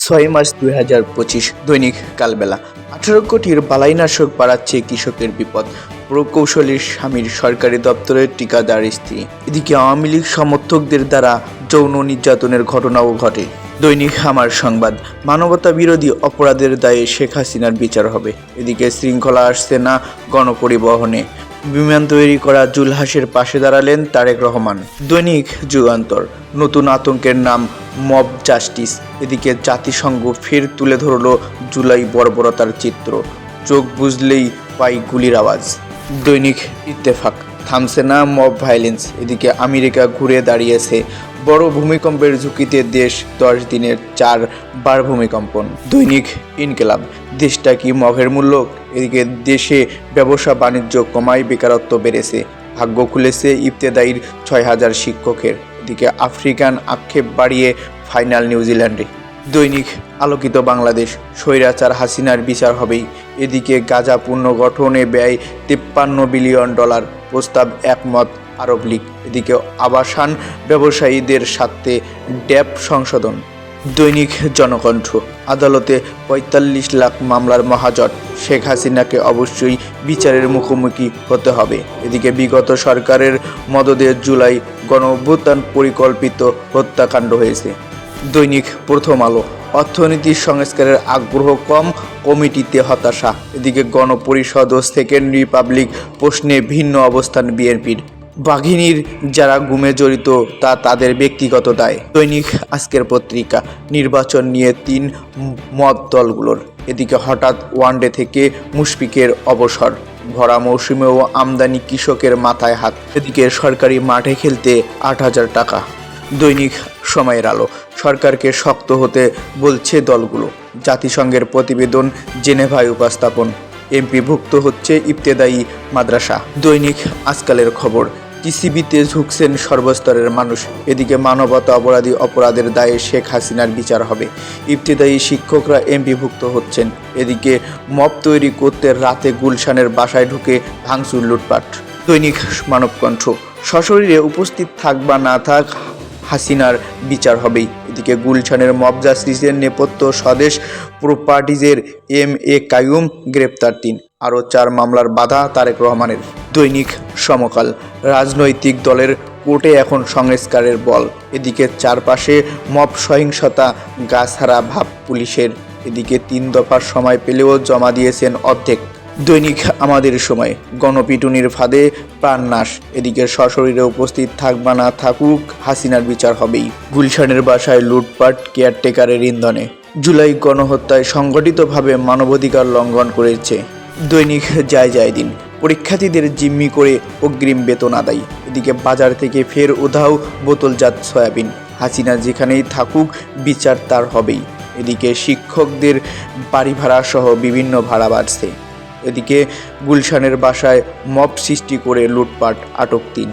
ছয় মার্চ দুই হাজার পঁচিশ দৈনিক কালবেলা। আঠারো কোটির বালাইনাশক বাড়াচ্ছে কৃষকের বিপদ। প্রকৌশলীর স্বামীর সরকারি দপ্তরের ঠিকাদার স্ত্রী। এদিকে আওয়ামী লীগ সমর্থকদের দ্বারা যৌন নির্যাতনের ঘটনাও ঘটে। দৈনিক হামার সংবাদ, মানবতা বিরোধী অপরাধের দায়ে শেখ হাসিনার বিচার হবে। এদিকে শৃঙ্খলা আসছে না গণপরিবহনে। বিমান তৈরি করা জুলহাসের পাশে দাঁড়ালেন তারেক রহমান। দৈনিক যুগান্তর, নতুন আতঙ্কের নাম মব জাস্টিস। এদিকে জাতিসংঘ ফের তুলে ধরল জুলাই বর্বরতার চিত্র। চোখ বুঝলেই পাই গুলির আওয়াজ। দৈনিক ইত্তেফাক। থামছে না মব ভায়োলেন্স, এদিকে আমেরিকা ঘুরে দাঁড়িয়েছে বড় ভূমিকম্পের ঝুঁকিতে দেশ দশ দিনের চার বার ভূমিকম্পন। দৈনিক ইনকেলাব, দেশটা কি মগের মূল্য? এদিকে দেশে ব্যবসা বাণিজ্য কমায় বেকারত্ব বেড়েছে, ভাগ্য খুলেছে ইবতেদায়ীর ছয় হাজার শিক্ষকের। এদিকে আফ্রিকান আক্ষেপ বাড়িয়ে ফাইনাল নিউজিল্যান্ডে। দৈনিক আলোকিত বাংলাদেশ, স্বৈরাচার হাসিনার বিচার হবেই। এদিকে গাজা পুনর্গঠনে ব্যয় তিপ্পান্ন বিলিয়ন ডলার, প্রস্তাব একমত আরব লীগ। এদিকে আবাসান ব্যবসায়ীদের স্বার্থে ড্যাপ সংশোধন। দৈনিক জনকণ্ঠ, আদালতে পঁয়তাল্লিশ লাখ মামলার মহাজট। শেখ হাসিনাকে অবশ্যই বিচারের মুখোমুখি হতে হবে। এদিকে বিগত সরকারের মদদে জুলাই গণ পরিকল্পিত হত্যাকাণ্ড হয়েছে। দৈনিক প্রথম আলো। অর্থনীতি সংস্কারের আগ্রহ কম, কমিটিতে হতাশা। এদিকে গণপরিষদ ও সেকেন্ড রিপাবলিক প্রশ্নে ভিন্ন অবস্থান বিএনপির। বাঘিনীর যারা গুমে জড়িত, তা তাদের ব্যক্তিগত দায়। দৈনিক আজকের পত্রিকা, নির্বাচন নিয়ে তিন মত দলগুলোর। এদিকে হঠাৎ ওয়ানডে থেকে মুশফিকের অবসর। ভরা মৌসুমেও আমদানি কৃষকের মাথায় হাত। এদিকে সরকারি মাঠে খেলতে আট হাজার টাকা। দৈনিক সময়ের আলো। সরকারকে শক্ত হতে বলছে দলগুলো। জাতিসংঘের প্রতিবেদন জেনেভায় উপস্থাপন। এমপিভুক্ত হচ্ছে ইবতেদায়ী মাদ্রাসা। দৈনিক আজকালের খবর, টিসিবিতে ঝুঁকছেন সর্বস্তরের মানুষ। এদিকে মানবতা অপরাধী অপরাধের দায়ে শেখ হাসিনার বিচার হবে। ইবতেদায়ী শিক্ষকরা এমপিভুক্ত হচ্ছেন। এদিকে মপ তৈরি করতে রাতে গুলশানের বাসায় ঢুকে ভাঙচুর লুটপাট। দৈনিক মানবকণ্ঠ, সশরীরে উপস্থিত থাক বা না থাক হাসিনার বিচার হবেই। এদিকে গুলশানের মব জাস্টিসের নেপথ্য স্বদেশ প্রপার্টিজের এম এ কায়ুম গ্রেপ্তার তিন। আরও চার মামলার বাধা তারেক রহমানের। দৈনিক সমকাল। রাজনৈতিক দলের কোর্টে এখন সংস্কারের বল। এদিকে চারপাশে মব সহিংসতা, গাছহারা ভাব পুলিশের। এদিকে তিন দফার সময় পেলেও জমা দিয়েছেন অর্ধেক। দৈনিক আমাদের সময়। গণপিটুনির ফাঁদে প্রাণনাশ এদিকে সশরীরে উপস্থিত থাকবা না থাকুক, হাসিনার বিচার হবেই। গুলশানের বাসায় লুটপাট কেয়ারটেকারের ইন্ধনে। জুলাই গণহত্যায় সংগঠিতভাবে মানবাধিকার লঙ্ঘন করেছে। দৈনিক যায় যায় দিন। পরীক্ষার্থীদের জিম্মি করে অগ্রিম বেতন আদায়। এদিকে বাজার থেকে ফের উধাও বোতলজাত সয়াবিন। হাসিনা যেখানেই থাকুক, বিচার তার হবেই। এদিকে শিক্ষকদের বাড়ি ভাড়া সহ বিভিন্ন ভাড়া বাড়ছে। এদিকে গুলশানের বাসায় মব সৃষ্টি করে লুটপাট আটক তিন।